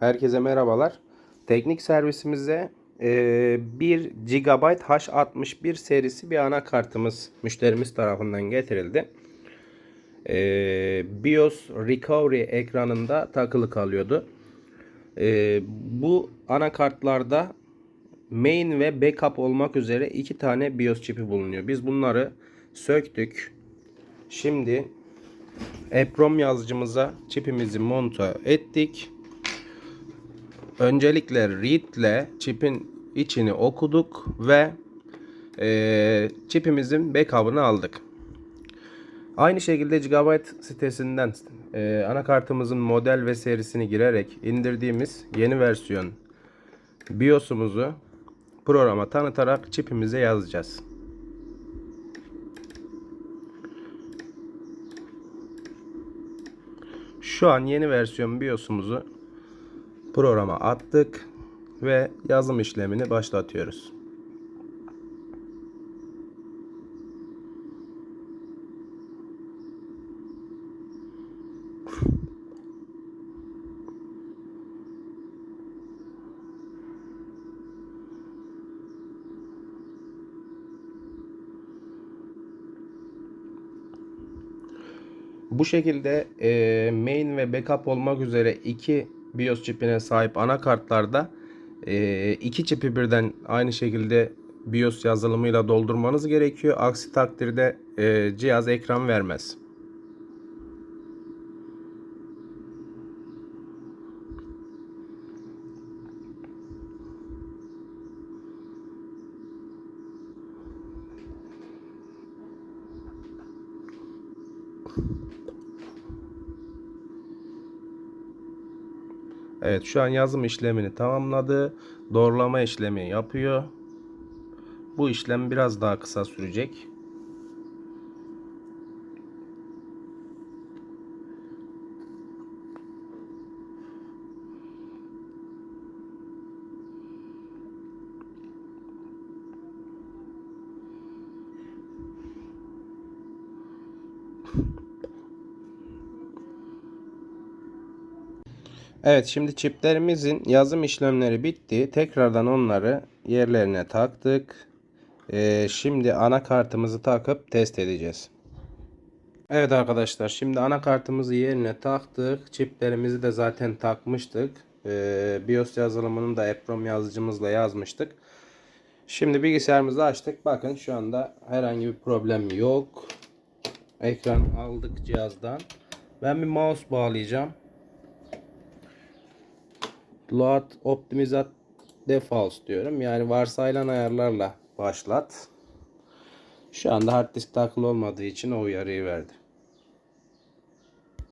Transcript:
Herkese merhabalar. Teknik servisimizde e, 1 GB H61 serisi bir anakartımız müşterimiz tarafından getirildi. E, BIOS Recovery ekranında takılı kalıyordu. E, bu anakartlarda main ve backup olmak üzere iki tane BIOS çipi bulunuyor. Biz bunları söktük. Şimdi EPROM yazıcımıza çipimizi monta ettik. Öncelikle read ile çipin içini okuduk ve e, çipimizin backup'ını aldık. Aynı şekilde Gigabyte sitesinden e, anakartımızın model ve serisini girerek indirdiğimiz yeni versiyon BIOS'umuzu programa tanıtarak çipimize yazacağız. Şu an yeni versiyon BIOS'umuzu programa attık ve yazım işlemini başlatıyoruz. Bu şekilde e, main ve backup olmak üzere iki BIOS çipine sahip anakartlarda e, iki çipi birden aynı şekilde BIOS yazılımıyla doldurmanız gerekiyor. Aksi takdirde e, cihaz ekran vermez. Evet şu an yazım işlemini tamamladı. Doğrulama işlemi yapıyor. Bu işlem biraz daha kısa sürecek. Evet şimdi çiplerimizin yazım işlemleri bitti. Tekrardan onları yerlerine taktık. Ee, şimdi anakartımızı takıp test edeceğiz. Evet arkadaşlar şimdi anakartımızı yerine taktık. Çiplerimizi de zaten takmıştık. Ee, BIOS yazılımını da EPROM yazıcımızla yazmıştık. Şimdi bilgisayarımızı açtık. Bakın şu anda herhangi bir problem yok. Ekran aldık cihazdan. Ben bir mouse bağlayacağım. Load Optimizat Default diyorum. Yani varsayılan ayarlarla başlat. Şu anda hard disk takılı olmadığı için o uyarıyı verdi.